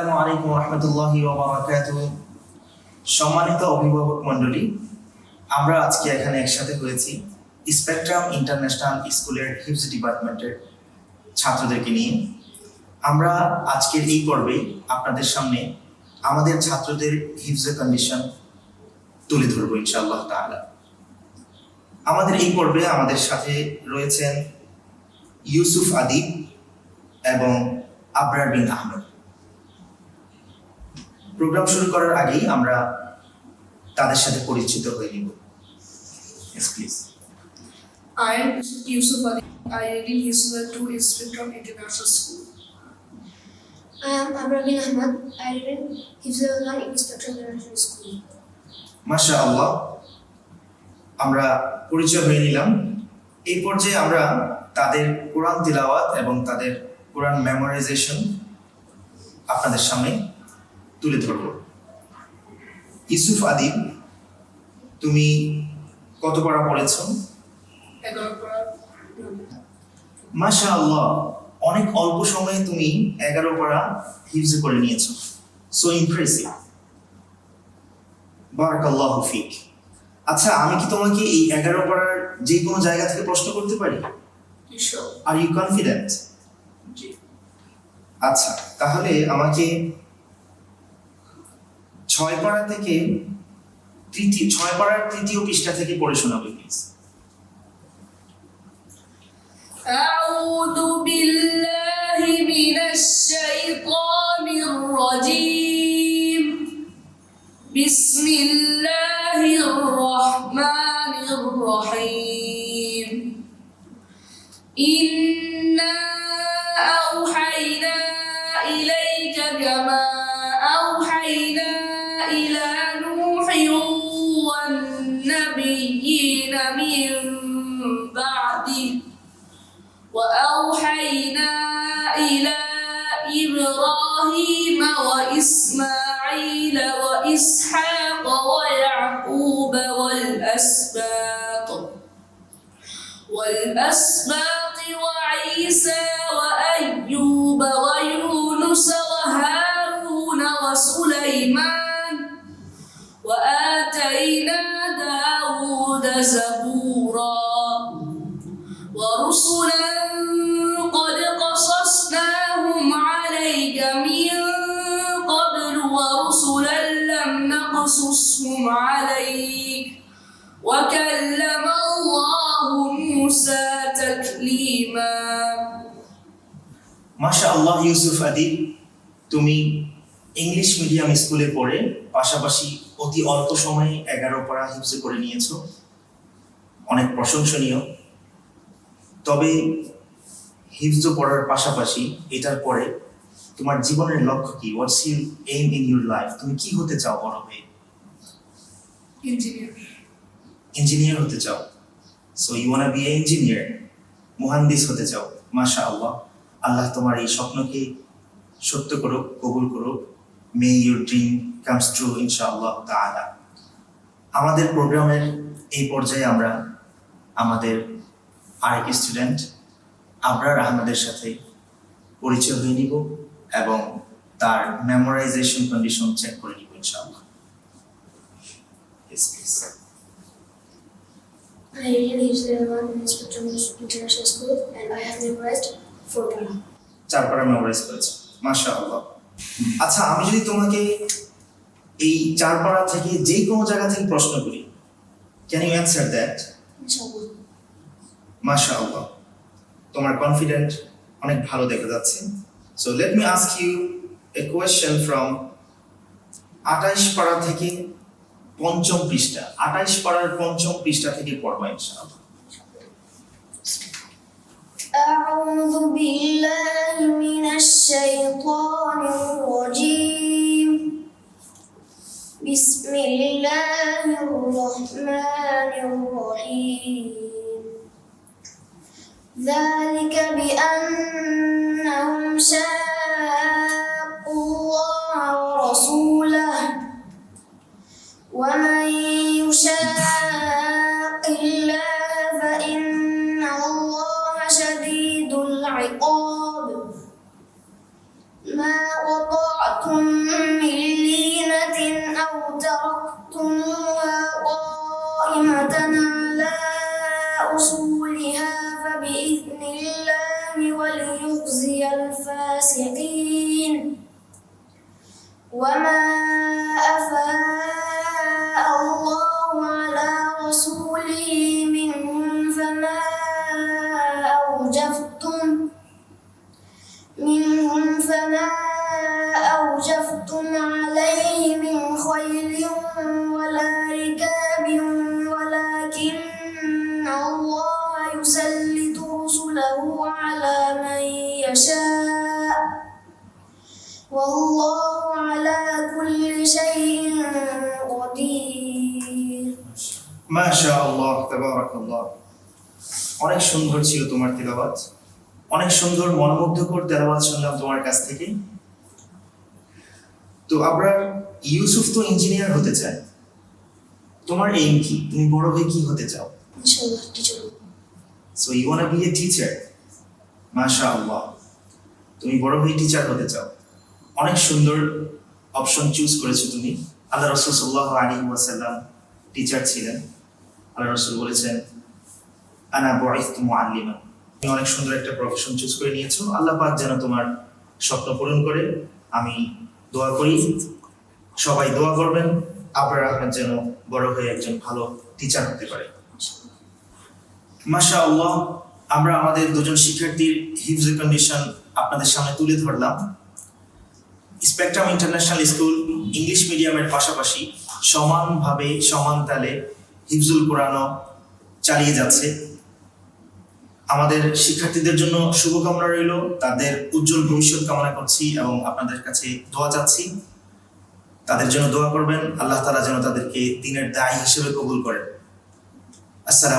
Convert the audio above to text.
আসসালামু আলাইকুম রহমতুল্লাহি সম্মানিত অভিভাবক মণ্ডলী, আমরা আজকে এখানে একসাথে হয়েছি স্পেকট্রাম ইন্টারন্যাশনাল স্কুলের হিপস ডিপার্টমেন্টের ছাত্রদেরকে নিয়ে। আমরা আজকের এই পর্বে আপনাদের সামনে আমাদের ছাত্রদের হিপসের কন্ডিশন তুলে ধরবো ইনশাআল্লাহ তাআলা। আমাদের এই পর্বে আমাদের সাথে রয়েছেন ইউসুফ আদিব এবং আবরার বিন আহমেদ প্রোগ্রাম শুরু করার আগেই আমরা তাদের সাথে পরিচিত হয়ে নিব। I I ED Yusuf to institute school I M school মাশা আমরা পরিচয় হয়ে নিলাম। এই পর্যায়ে আমরা তাদের কোরআন তিলাওয়াত এবং তাদের কোরআন মেমোরাইজেশন আপনাদের সামনে তুলে ধরব ইউসুফ আদিব তুমি কত পড়া পড়েছো? মাশা আল্লাহ অনেক অল্প সময়ে তুমি এগারো পড়া হিফজ করে নিয়েছো। সো ইমপ্রেসিভ বারাকাল্লাহ ফিক। আচ্ছা আমি কি তোমাকে এই এগারো পড়ার যে কোনো জায়গা থেকে প্রশ্ন করতে পারি? আর ইউ কনফিডেন্ট আচ্ছা তাহলে আমাকে ছয় পাড়া থেকে তৃতীয় ছয় পাড়ার তৃতীয় পৃষ্ঠা থেকে পড়ে শোনাবে প্লিজ أعوذ بالله من الشيطان الرجيم بسم الله الرحمن الرحيم إنا أوحينا إليك كما وأوحينا إلى إبراهيم وإسماعيل وإسحاق ويعقوب والأسباط والأسباط وعيسى وأيوب ويونس وهارون وسليمان وآتينا داود زبورا عليك وكلم الله موسى تكليما মাশা আল্লাহ ইউসুফ আদিব তুমি ইংলিশ মিডিয়াম স্কুলে পড়ে পাশাপাশি অতি অল্প সময়ে এগারো পড়া হিফজ করে নিয়েছো অনেক প্রশংসনীয় তবে হিফজ পড়ার পাশাপাশি এটার পরে তোমার জীবনের লক্ষ্য কি what's you aim in your life তুমি কি হতে চাও বড় হয়ে ইঞ্জিনিয়ার হতে চাও। So you wanna be engineer মুহান্দিস হতে চাও মাশা আল্লাহ আল্লাহ তোমার এই স্বপ্নকে সত্য করুক, কবুল করুক। May your dream comes true ইনশাআল্লাহ তাআলা। আমাদের প্রোগ্রামের এই পর্যায়ে আমরা আমাদের আরেক স্টুডেন্ট, আবরার আহমেদের সাথে পরিচয় হয়ে নিব এবং তার মেমোরাইজেশন কন্ডিশন চেক করে নিব, ইনশাআল্লাহ। Yes, please. I read Hifzullah English Spectrum International School and I have memorized four para. চার পারা মেমোরাইজ করেছে মাশা আল্লাহ আচ্ছা আমি যদি তোমাকে এই চার পারা থেকে যে কোনো জায়গা থেকে প্রশ্ন করি can you answer that Inshallah. আল্লাহ তোমার কনফিডেন্ট অনেক ভালো দেখা যাচ্ছে so let me ask you a question from আঠাইশ পাড়া থেকে পঞ্চম পৃষ্ঠা আঠাইশ পাড়ার পঞ্চম পৃষ্ঠা থেকে পড়বা ইনশাআল্লাহ أعوذ بالله من الشيطان الرجيم بسم الله الرحمن الرحيم ذلك بأنهم شاقوا অনেক সুন্দর ছিল তোমার তেলাবাদ অনেক সুন্দর মনোমুগ্ধকর তেলাবাদ শুনলাম তোমার কাছ থেকে। তো আমরা ইউসুফ তো ইঞ্জিনিয়ার হতে চাই। তোমার এইম কি? তুমি বড় হয়ে কি হতে চাও? ইনশাআল্লাহ teacher so you want be a teacher মাশাআল্লাহ। তুমি বড় হয়ে টিচার হতে চাও। অনেক সুন্দর অপশন চুজ করেছ তুমি। আল্লাহ রাসূল সাল্লাল্লাহু আলাইহি ওয়াসাল্লাম টিচার ছিলেন। আল্লাহ রসুল বলেছেন, আনা বয়স মুআল্লিমা তুমি অনেক সুন্দর একটা প্রফেশন চুজ করে নিয়েছো। আল্লাহ পাক যেন তোমার স্বপ্ন পূরণ করে। আমি দোয়া করি, সবাই দোয়া করবেন। আপনার যেন বড় হয়ে একজন ভালো টিচার হতে পারে। মাশা আল্লাহ আমরা আমাদের দুজন শিক্ষার্থীর হিফজ কন্ডিশন আপনাদের সামনে তুলে ধরলাম। স্পেকট্রাম ইন্টারন্যাশনাল স্কুল ইংলিশ মিডিয়ামের পাশাপাশি সমানভাবে, সমান তালে হিফজুল কোরআনও চালিয়ে যাচ্ছে। আমাদের শিক্ষার্থীদের জন্য শুভকামনা রইল। তাদের উজ্জ্বল ভবিষ্যৎ কামনা করছি এবং আপনাদের কাছে দোয়া চাচ্ছি। তাদের জন্য দোয়া করবেন। আল্লাহ তালা যেন তাদেরকে দিনের দায় হিসেবে কবুল করেন। আসসালাম